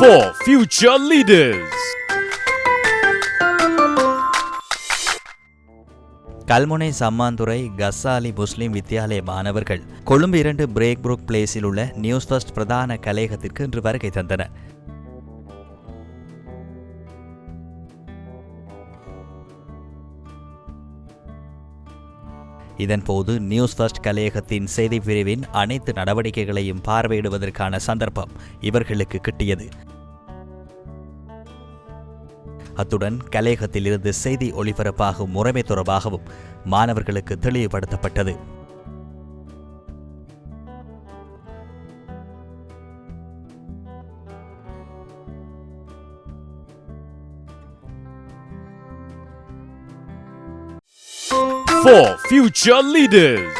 for future leaders. Kalmunai Sammanthurai Ghazali முஸ்லிம் வித்தியாலய மாணவர்கள் கொழும்பு இரண்டு break Brook பிளேஸில் உள்ள நியூஸ் ஃபர்ஸ்ட் பிரதான கலையகத்திற்கு இன்று வருகை தந்தனர் இதன்போது நியூஸ் ஃபர்ஸ்ட் கலையகத்தின் செய்தி பிரிவின் அனைத்து நடவடிக்கைகளையும் பார்வையிடுவதற்கான சந்தர்ப்பம் இவர்களுக்கு கிட்டியது. அத்துடன் கலையகத்தில் இருந்து செய்தி ஒளிபரப்பாகும் முறைமை தொடர்பாகவும் மாணவர்களுக்கு தெளிவுபடுத்தப்பட்டது. For future leaders.